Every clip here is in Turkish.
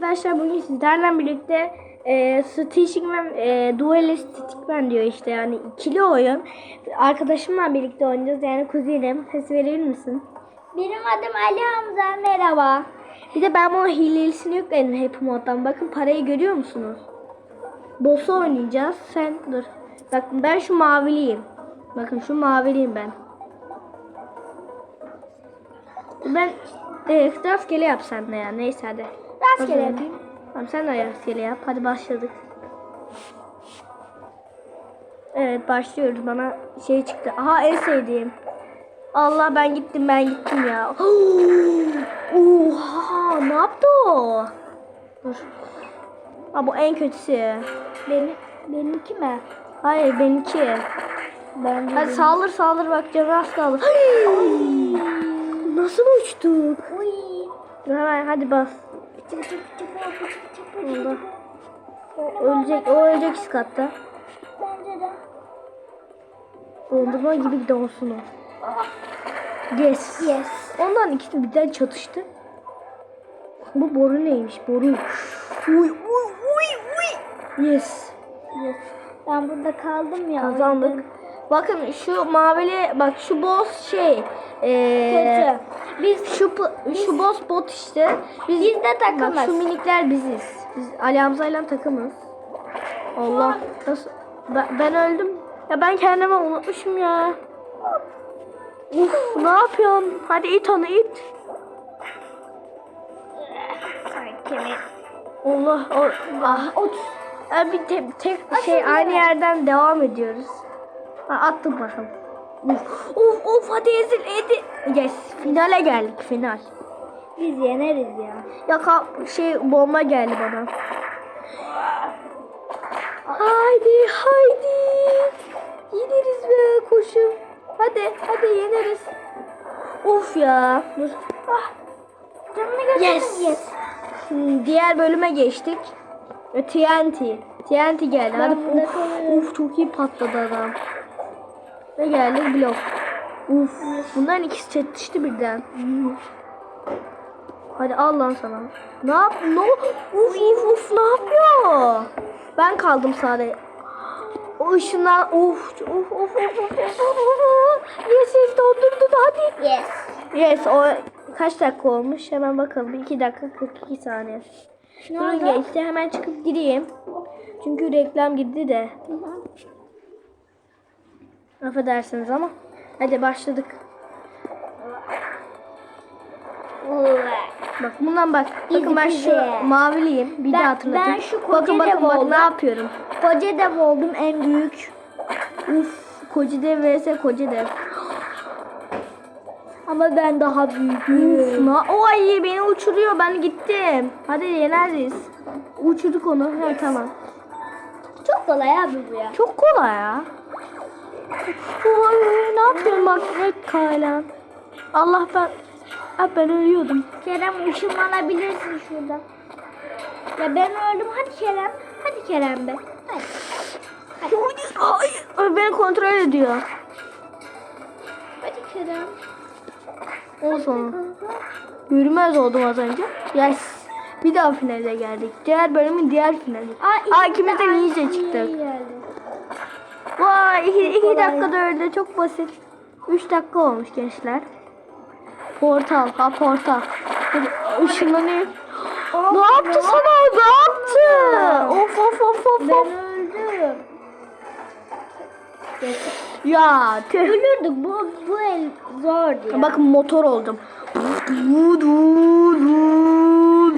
Arkadaşlar bugün sizlerle birlikte e, Stickman, e, Duelist Stickman diyor işte yani ikili oyun. Arkadaşımla birlikte oynayacağız yani kuzenim. Ses verir misin? Benim adım Ali Hamza. Merhaba. Bir de ben bunu hilelisini yükledim Happy Mod'dan. Bakın parayı görüyor musunuz? Boss'u oynayacağız. Sen dur. Bak ben şu maviliyim. Bakın şu maviliyim ben. Ben e, rastgele yap sen de ya. Neyse hadi. Rastgele yapayım. Tamam sen de rastgele yap. Hadi başladık. Evet başlıyoruz. Bana şey çıktı. Aha en sevdiğim. Allah ben gittim ben gittim ya. Oha ne yaptı o? Dur. Aa, bu en kötüsü. Benim, benimki mi? Hayır benimki. Bence Hadi saldır saldır bak canı az kaldı. Nasıl uçtuk? Uy. Hemen hadi bas. Çık çık çık çık çık çık. Allah. O ölecek, o ölecek üst katta. Bence de. Dondurma gibi donsun o. Yes. Yes. Ondan ikisi birden çatıştı. Bu boru neymiş? Boru. Uy uy uy uy. Yes. Yes. Ben burada kaldım ya. Kazandık. Bakın şu mavili bak şu boss şey. Ee, Kötü. Biz şu p- şu boss bot işte. Biz, Biz de takımız. Bak şu minikler biziz. Biz Ali Hamza'yla takımız. Allah. Nasıl? Ben, ben öldüm. Ya ben kendimi unutmuşum ya. Uf ne yapıyorsun? Hadi it onu it. Allah. O, ah. Ot. Ya bir te- tek şey aynı yerden devam ediyoruz. Ha, attım bakalım. Uf, of of hadi ezil edi. Yes finale geldik final. Biz yeneriz ya. Ya ka- şey bomba geldi bana. Haydi haydi. Yeneriz be koşun. Hadi hadi yeneriz. Of ya. Dur. Ah. Canını. Yes. Yes. Hmm, diğer bölüme geçtik. Ve TNT. TNT geldi. Hadi kalıyorum. uf çok iyi patladı adam. Ve geldi blok. Uf. Bunların ikisi çatıştı birden. Hadi al lan sana. Ne yap? Ne? Uf uf uf ne yapıyor? Ben kaldım sadece. O ışınlar of of of of of Yes yes dondurdu hadi. Yes. Yes o kaç dakika olmuş hemen bakalım 2 dakika 42 saniye. Ne Durun oldu? geçti hemen çıkıp gireyim. Çünkü reklam girdi de. Affedersiniz ama. Hadi başladık. Bak bundan bak. Bakın ben şu maviliyim. Bir Ben- de hatırlatayım. ben şu bakın koca bakın dev bak ne yapıyorum. Koca dev oldum en büyük. Uf koca dev vs koca dev. Ama ben daha büyüğüm. O ay beni uçuruyor ben gittim. Hadi yeneriz. Uçurduk onu. Evet tamam. Çok kolay abi bu ya. Çok kolay ya. Oy, ne yapıyorum bak red kaylan. Allah ben Ha, ben ölüyordum. Kerem ışınlanabilirsin şurada. Ya ben öldüm. Hadi Kerem. Hadi Kerem be. Hadi. Hayır. Ay, Beni kontrol ediyor. Hadi Kerem. Olsun. Yürümez oldum az önce. Yes. Bir daha finale geldik. Diğer bölümün diğer finali. Aa, ikimiz de iyice çıktık. geldi. Vay iki, iki dakikada öldü. Çok basit. Üç dakika olmuş gençler. Portal. Ha portal. Hadi ışınlanayım. ne yaptı sana? Ne yaptı? Of of of of Ben of. öldüm. Ya tüh. Ölürdük. Bu, bu el zor ya. Bakın motor oldum.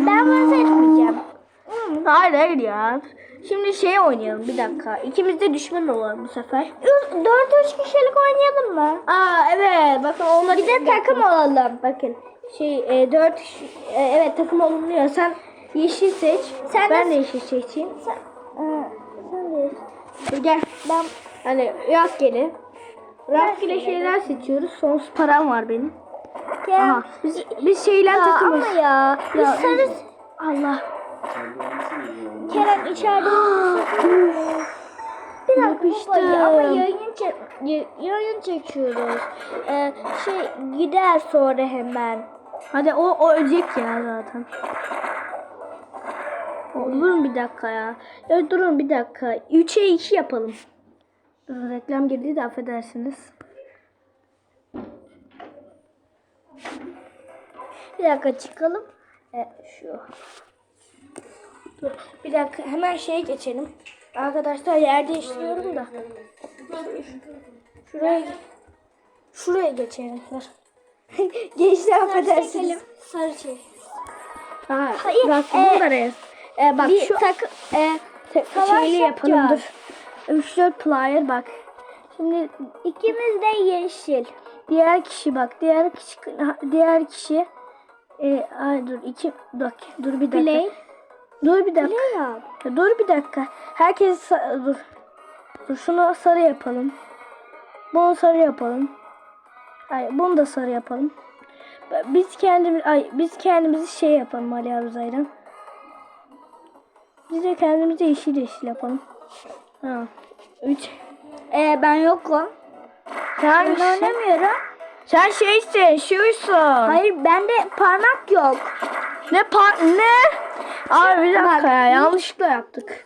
ben bunu seçmeyeceğim. Hayır hayır ya. Şimdi şey oynayalım bir dakika. İkimiz de düşman olalım bu sefer. 4-3 kişilik oynayalım mı? Aa evet bakın onlar Bir de takım olalım. Bakın şey e, 4 evet takım olunuyor. Sen yeşil seç. Sen ben de- de yeşil seçeyim. Sen, Ee, sen de. Dur gel. Ben Hani rastgele. Rastgele şeyler seçiyoruz. Sonsuz param var benim. Kerem. Aha, biz, biz şeyler takımız. ama ya. Biz Ya, sarı Allah. Kerem içeride bir dakika Yapıştım. ama yayın çek yayın çekiyoruz. Ee, şey gider sonra hemen. Hadi o, o ölecek ya zaten. O, durun bir dakika ya. Ya durun bir dakika. 3'e 2 yapalım. Reklam girdi de affedersiniz. Bir dakika çıkalım. E, şu. Dur, bir dakika hemen şeye geçelim. Arkadaşlar yer değiştiriyorum da. Şuraya şuraya geçelim. Dur. Geçti affedersiniz. Sarı şey. Ha, Hayır, bak e, bunu da rez. E, bak bir şu tak- e, savaş şeyli yapalım dur. 3 4 player bak. Şimdi İkimiz de yeşil. diğer kişi bak diğer kişi diğer kişi e, ay dur iki dur, dur bir dakika. Play. Dur bir dakika. Yap. Ya Dur bir dakika. Herkes dur. Dur şunu sarı yapalım. Bunu sarı yapalım. Ay bunu da sarı yapalım. Biz kendimiz ay biz kendimizi şey yapalım Ali abi Zayran. Biz de kendimizi yeşil yeşil yapalım. Ha. Üç. Ee, ben yokum. Sen, Ben oynamıyorum. sen şeysin, şuysun. Hayır bende parmak yok. Ne pa ne? Abi bir dakika ya yanlışlıkla yaptık.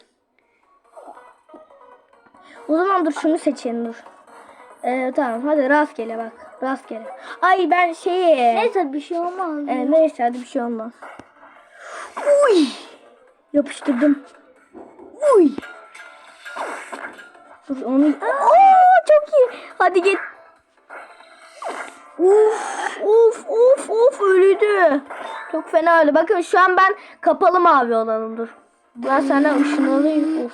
O zaman dur şunu seçelim dur. Ee, tamam hadi rastgele bak. Rastgele. Ay ben şeyi. Neyse bir şey olmaz. Ee, neyse hadi bir şey olmaz. Uy. Yapıştırdım. Uy. Dur onu. Oo çok iyi. Hadi git. Uf uf uf uf öldü. Çok fena öldü. Bakın şu an ben kapalı mavi olanım dur. Ben senden ışın alayım. Uf.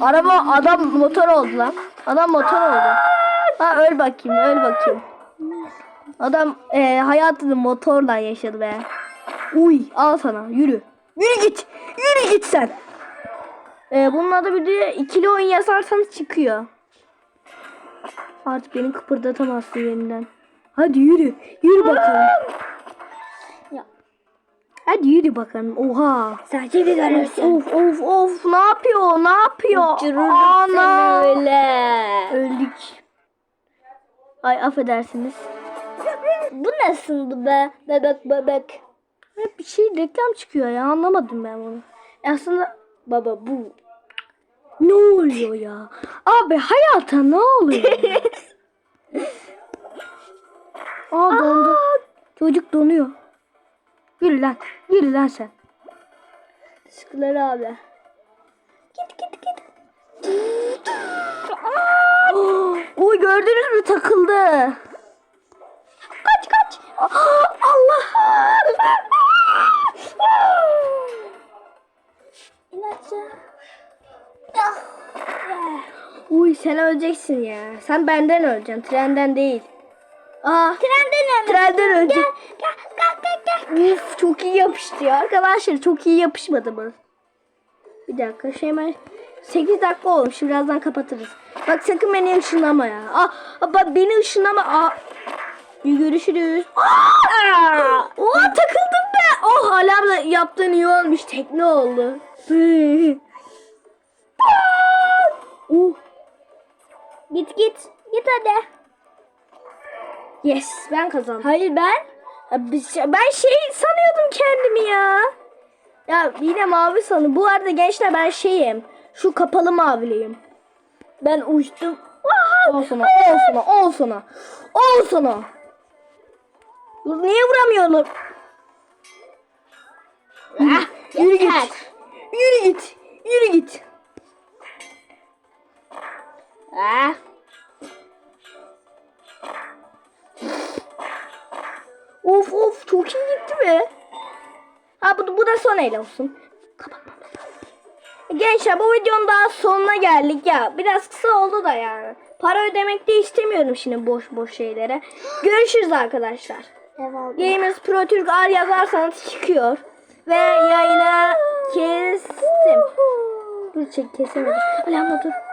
Araba adam motor oldu lan. Adam motor oldu. Ha öl bakayım öl bakayım. Adam e, hayatını motorla yaşadı be. Uy al sana yürü. Yürü git. Yürü git sen. E, bunun adı bir de ikili oyun yazarsanız çıkıyor. Artık beni kıpırdatamazsın yeniden. Hadi yürü. Yürü bakalım. Hadi yürü bakalım. Oha. Sadece bir görürsün. Of of of ne yapıyor? Ne yapıyor? Uçururum Ana. öyle. Öldük. Ay affedersiniz. Bu nasıldı be? Bebek bebek. Hep bir şey reklam çıkıyor ya anlamadım ben bunu. E Aslında baba bu ne oluyor ya? Abi hayata ne oluyor? ya? Aa dondu. Çocuk donuyor. Yürü lan. Yürü lan sen. Teşekkürler abi. Git git git. Oy gördünüz mü takıldı. Kaç kaç. Aa, Allah. İlaçı. Uy sen öleceksin ya. Sen benden öleceksin. Trenden değil. Aa, Trenden öyle. trenden ölecek. Gel gel gel gel. Uf çok iyi yapıştı ya. Arkadaşlar çok iyi yapışmadı mı? Bir dakika şey hemen 8 dakika olmuş. Birazdan kapatırız. Bak sakın beni ışınlama ya. Aa, aa, bak beni ışınlama. Aa. İyi görüşürüz. Aa! Takıldım be. Oh alarmla yaptığın iyi olmuş. Tekne oldu. uh. Git git. Git hadi. Yes ben kazandım. Hayır ben. Ben şey sanıyordum kendimi ya. Ya yine mavi sanı. Bu arada gençler ben şeyim. Şu kapalı maviliyim. Ben uçtum. Ol sana, ol sana, ol sana. Ol sana. Dur niye vuramıyorum? Ah, yürü git. Yürü git. Yürü git. Ah. Çok iyi gitti be. Ha bu, bu da son el olsun. Gençler bu videonun daha sonuna geldik ya. Biraz kısa oldu da yani. Para ödemek de istemiyorum şimdi boş boş şeylere. Görüşürüz arkadaşlar. Gamers Pro Türk R yazarsanız çıkıyor. Ve yayını kestim. Dur çek kesemedim. Alamma dur.